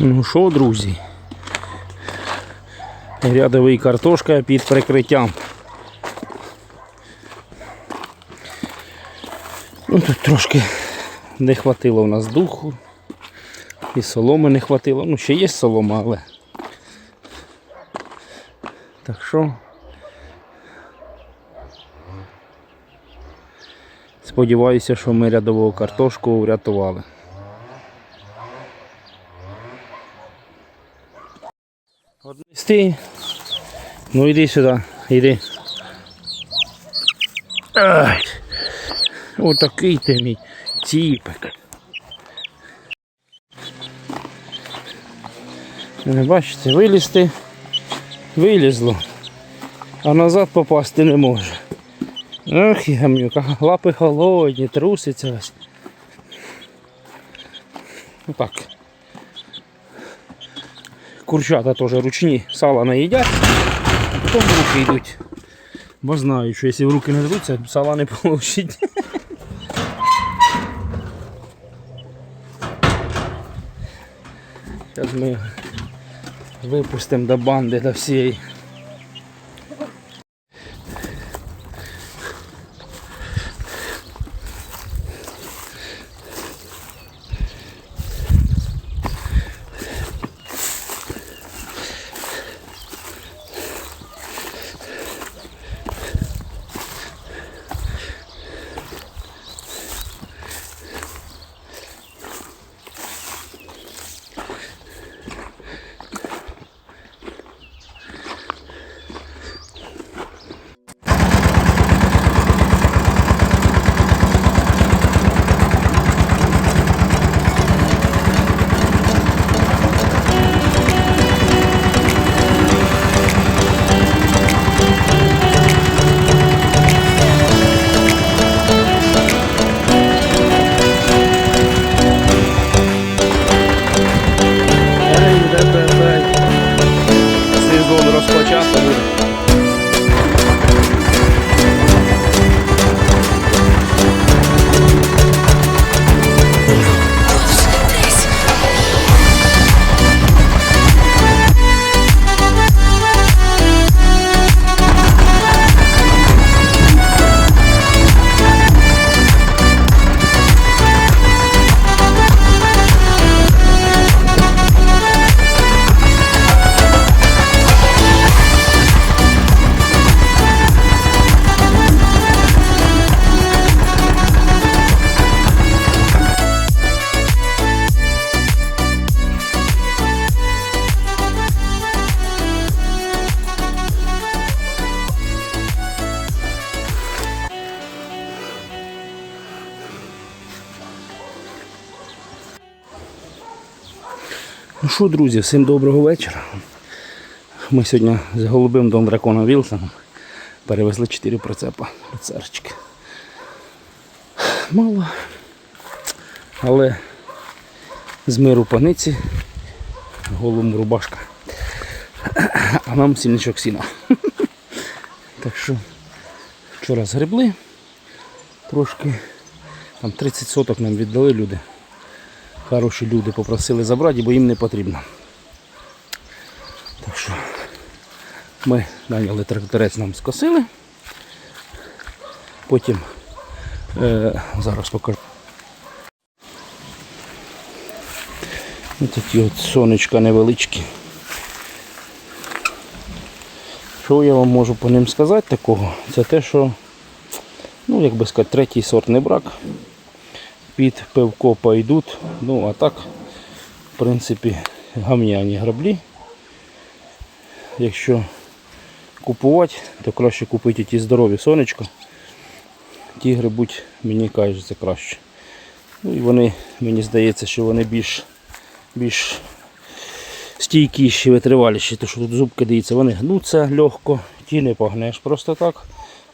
Ну що, друзі? Рядовий картошка під прикриттям. Ну, тут трошки не хватило у нас духу. І соломи не хватило. Ну, ще є солома, але. Так що. Сподіваюся, що ми рядову картошку врятували. Стій. Ну іди сюди. Ай. Отакий ти мій ціпик. Не бачите, вилізти вилізло, а назад попасти не може. Ах, гамнюка, лапи холодні, труситься ось. Отак. Курчата теж ручні сала не їдять, потім в руки йдуть. Бо знаю, що якщо в руки не дадуться, сала не получить. Зараз ми випустимо до банди до всієї. Що, друзі, всім доброго вечора. Ми сьогодні з голубим Дон Драконом Вілсоном перевезли 4 прицепа царчики. Мало. Але з миру паниці, голому рубашка. А нам сільничок сіна. Так що вчора згребли трошки. Там 30 соток нам віддали люди. Хороші люди попросили забрати, бо їм не потрібно. Так що ми наняли тракторець, нам скосили. Потім е, зараз покажу. Ось такі от сонечка невеличкі. Що я вам можу по ним сказати такого? Це те, що, ну як би сказати, третій сорт не брак під пивко пойдуть. Ну а так, в принципі, гамняні граблі. Якщо купувати, то краще купити ті здорові сонечко. Ті грибуть, мені кажеться, краще. Ну і вони, мені здається, що вони більш більш стійкіші, витриваліші, тому що тут зубки дивіться, вони гнуться легко, ті не погнеш просто так.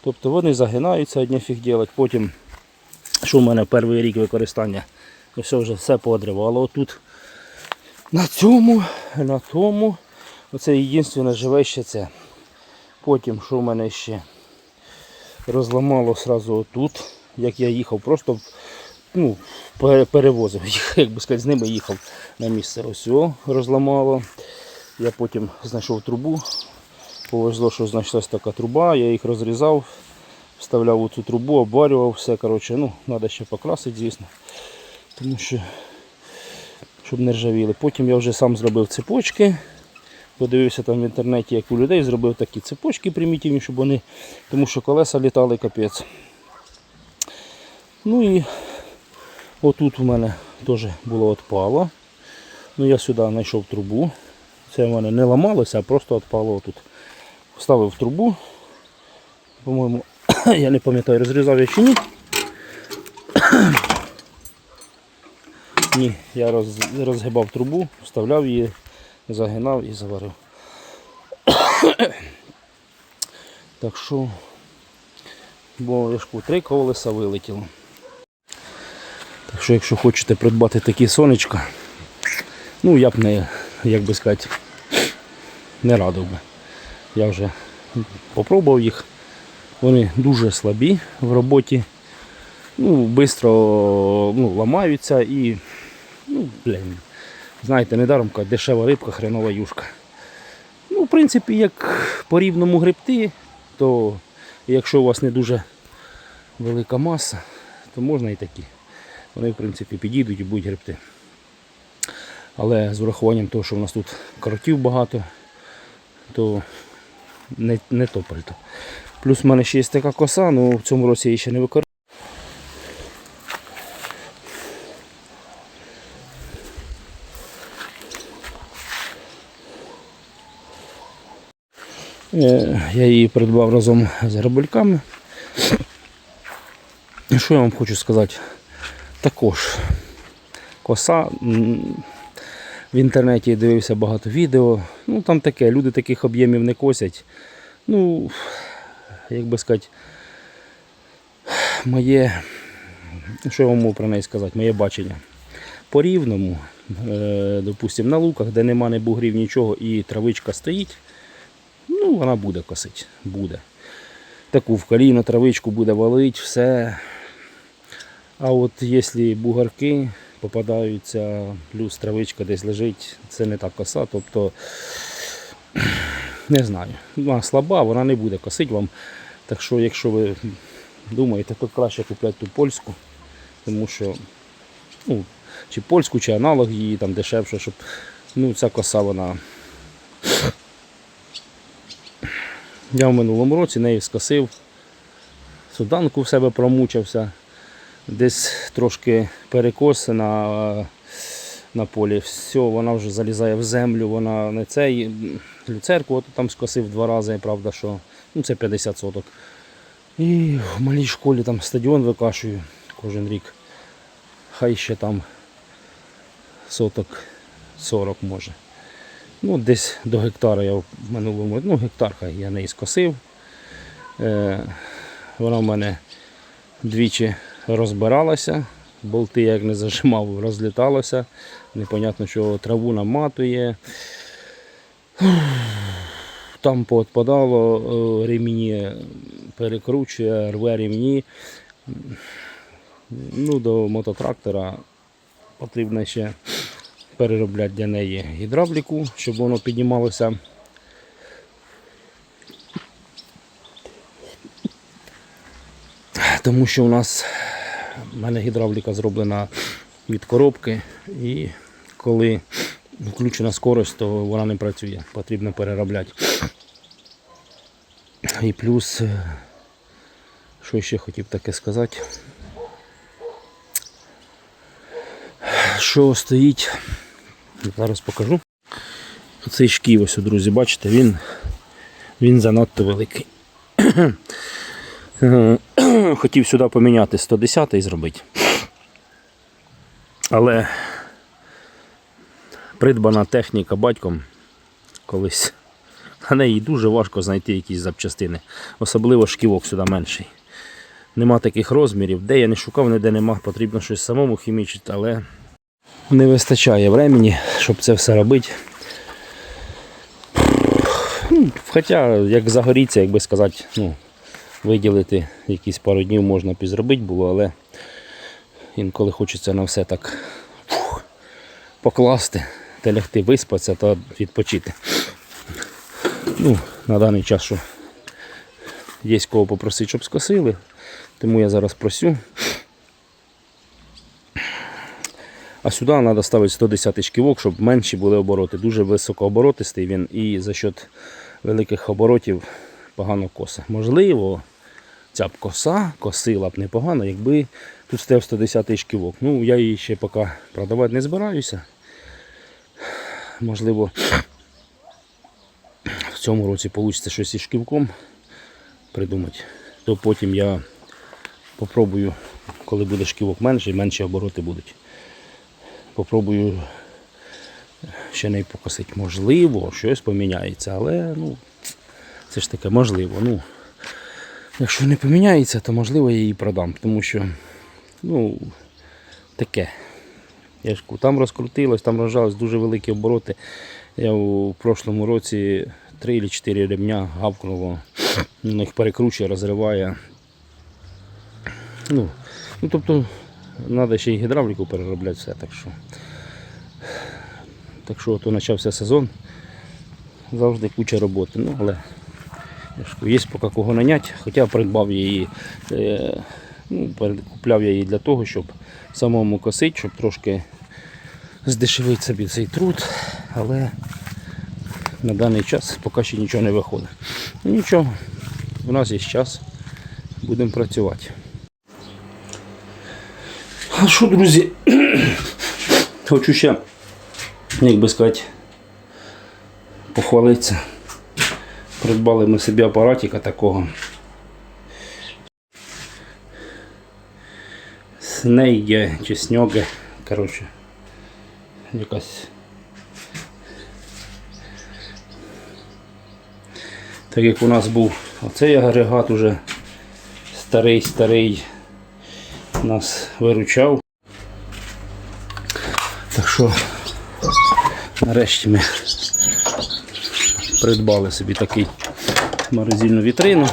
Тобто вони загинаються, одні фіг ділять, потім що в мене перший рік використання, все вже все поодривало. Отут На цьому, на тому. Оце єдине живе ще це. Потім, що в мене ще розламало сразу отут, як я їхав, просто ну, перевозив їх, як би сказати, з ними їхав на місце. Ось о, розламало. Я потім знайшов трубу. Повезло, що знайшлася така труба, я їх розрізав, вставляв цю трубу, обварював все. Коротше, ну, треба ще покрасити, звісно. Тому що, щоб не ржавіли. Потім я вже сам зробив цепочки. Подивився там в інтернеті, як у людей зробив такі цепочки примітивні, щоб вони, тому що колеса літали капець. Ну і отут у мене теж було відпало. Ну я сюди знайшов трубу. Це в мене не ламалося, а просто відпало отут. Вставив трубу. По-моєму, я не пам'ятаю, розрізав я чи ні. Ні, я роз, розгибав трубу, вставляв її, загинав і заварив. Так що, бо я ж кажу, три колеса вилетіло. Так що, якщо хочете придбати такі сонечка, ну я б не, як би сказати, не радив би. Я вже попробував їх. Вони дуже слабі в роботі. Ну, швидко ну, ламаються і, ну, блін, знаєте, недаром кажуть, дешева рибка, хренова юшка. Ну, в принципі, як по рівному гребти, то якщо у вас не дуже велика маса, то можна і такі. Вони, в принципі, підійдуть і будуть гребти. Але з урахуванням того, що в нас тут коротів багато, то не, не то пальто. Плюс в мене ще є така коса, але в цьому році я її ще не використовую. Е, Я її придбав разом з грабельками. Що я вам хочу сказати? Також коса. В інтернеті дивився багато відео. Ну там таке, люди таких об'ємів не косять. Ну, як би сказати, моє, що я вам про неї сказати, моє бачення. По рівному, е, допустимо, на луках, де нема ні бугрів, нічого, і травичка стоїть, ну вона буде косити. Буде. Таку в коліно травичку буде валить, все. А от якщо бугарки попадаються, плюс травичка десь лежить, це не та коса, тобто не знаю. Вона слаба, вона не буде косити вам. Так що, якщо ви думаєте, то краще купляти ту польську, тому що ну, чи польську, чи аналог її там дешевше, щоб ну, ця коса вона. Я в минулому році нею скосив, суданку в себе промучився, десь трошки перекос на, на полі. Все, вона вже залізає в землю, вона не цей. Люцерку от там скосив два рази, правда, що ну, це 50 соток. І в малій школі там стадіон викашую кожен рік. Хай ще там соток 40 може. Ну, десь до гектара я в минулому, ну гектар хай я неї скосив. Е, вона в мене двічі розбиралася, болти як не зажимав, розліталося. Непонятно, що траву наматує. Там поотпадало, е, ремені перекручує, рве ремні. Ну, до мототрактора потрібно ще переробляти для неї гідравліку, щоб воно піднімалося. Тому що у нас в мене гідравліка зроблена від коробки і коли включена скорость, то вона не працює, потрібно переробляти. І плюс, е, що ще хотів таке сказати, що стоїть, зараз покажу. Цей шків, ось, друзі, бачите, він, він занадто великий. Хотів сюди поміняти 110 і зробити. Але придбана техніка батьком колись. На неї дуже важко знайти якісь запчастини. Особливо шківок сюди менший. Нема таких розмірів. Де я не шукав, ніде нема, потрібно щось самому хімічити, але Не вистачає времени, щоб це все робити. Ну, Хоча, як загоріться, як би сказати, ну, виділити якісь пару днів можна підзробити було, але інколи хочеться на все так фух, покласти та лягти виспатися та відпочити. Ну, на даний час, що є кого попросити, щоб скосили, тому я зараз просю. А сюди треба ставити 110 шківок, щоб менші були обороти. Дуже високооборотистий він і за счет великих оборотів погано коса. Можливо, ця б коса косила б непогано, якби тут стояв 110 шківок. Ну, я її ще поки продавати не збираюся. Можливо, в цьому році вийде щось із шківком придумати. То потім я попробую, коли буде шківок менше, менші обороти будуть. Попробую ще не покосити. Можливо, щось поміняється, але ну, це ж таке можливо. Ну, якщо не поміняється, то можливо я її продам, тому що ну, таке. Я ж там розкрутилось, там розжалось дуже великі обороти. Я у прошлому році 3 чи 4 ремня гавкнуло, ну, їх перекручує, розриває. Ну, ну тобто, треба ще й гідравліку переробляти все. Так що, так що то почався сезон. Завжди куча роботи. Ну, але є поки кого нанять, хоча придбав її, е, ну, купляв я її для того, щоб самому косити, щоб трошки здешевити собі цей труд, але на даний час поки ще нічого не виходить. Ну нічого, у нас є час, будемо працювати. А що, друзі? Хочу ще, як би сказати, похвалитися. Придбали ми собі апаратика такого. Снейге чи сньоге, коротше, якась. Так як у нас був оцей агрегат уже старий старий нас виручав. Так що нарешті ми придбали собі такий морозильну вітрину,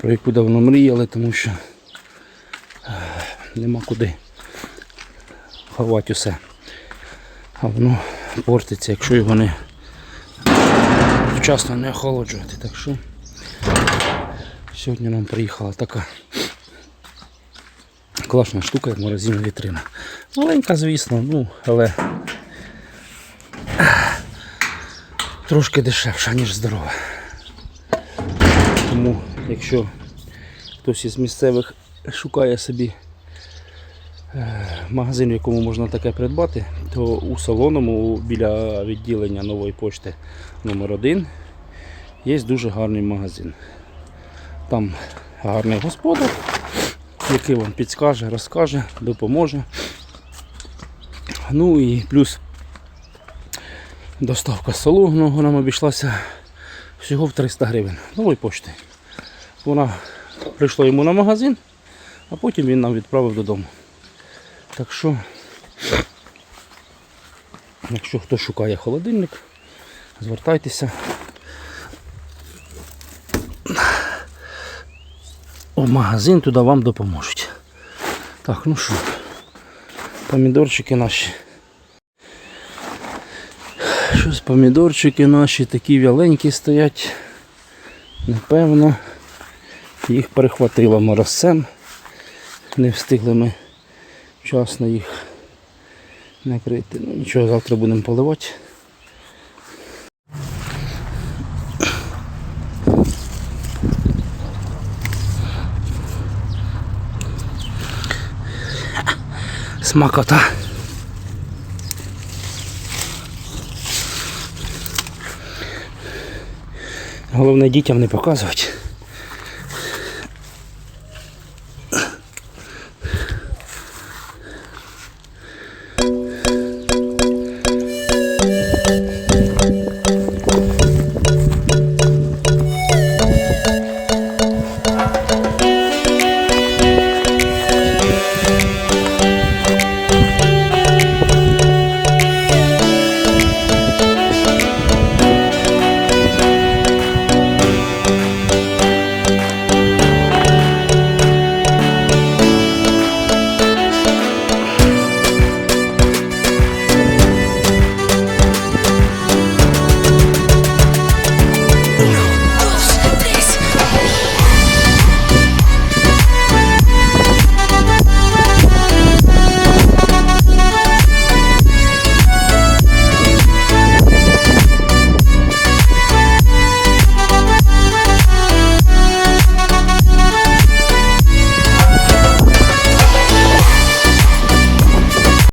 про яку давно мріяли, тому що е, нема куди ховати усе. А воно портиться, якщо його не вчасно не охолоджувати. Так що сьогодні нам приїхала така класна штука, як морозильна вітрина. Маленька, звісно, ну, але трошки дешевша, ніж здорова. Тому, якщо хтось із місцевих шукає собі е, магазин, в якому можна таке придбати, то у салоному біля відділення нової пошти номер 1 є дуже гарний магазин. Там гарний господар, який вам підскаже, розкаже, допоможе. Ну і плюс доставка з нам обійшлася всього в 300 гривень нової пошти. Вона прийшла йому на магазин, а потім він нам відправив додому. Так що, якщо хто шукає холодильник, звертайтеся. У магазин туди вам допоможуть. Так, ну що, помідорчики наші. Щось помідорчики наші такі вяленькі стоять. Напевно, їх перехватило морозцем. Не встигли ми вчасно їх накрити. Ну нічого, завтра будемо поливати. Смакота. Головне дітям не показувати.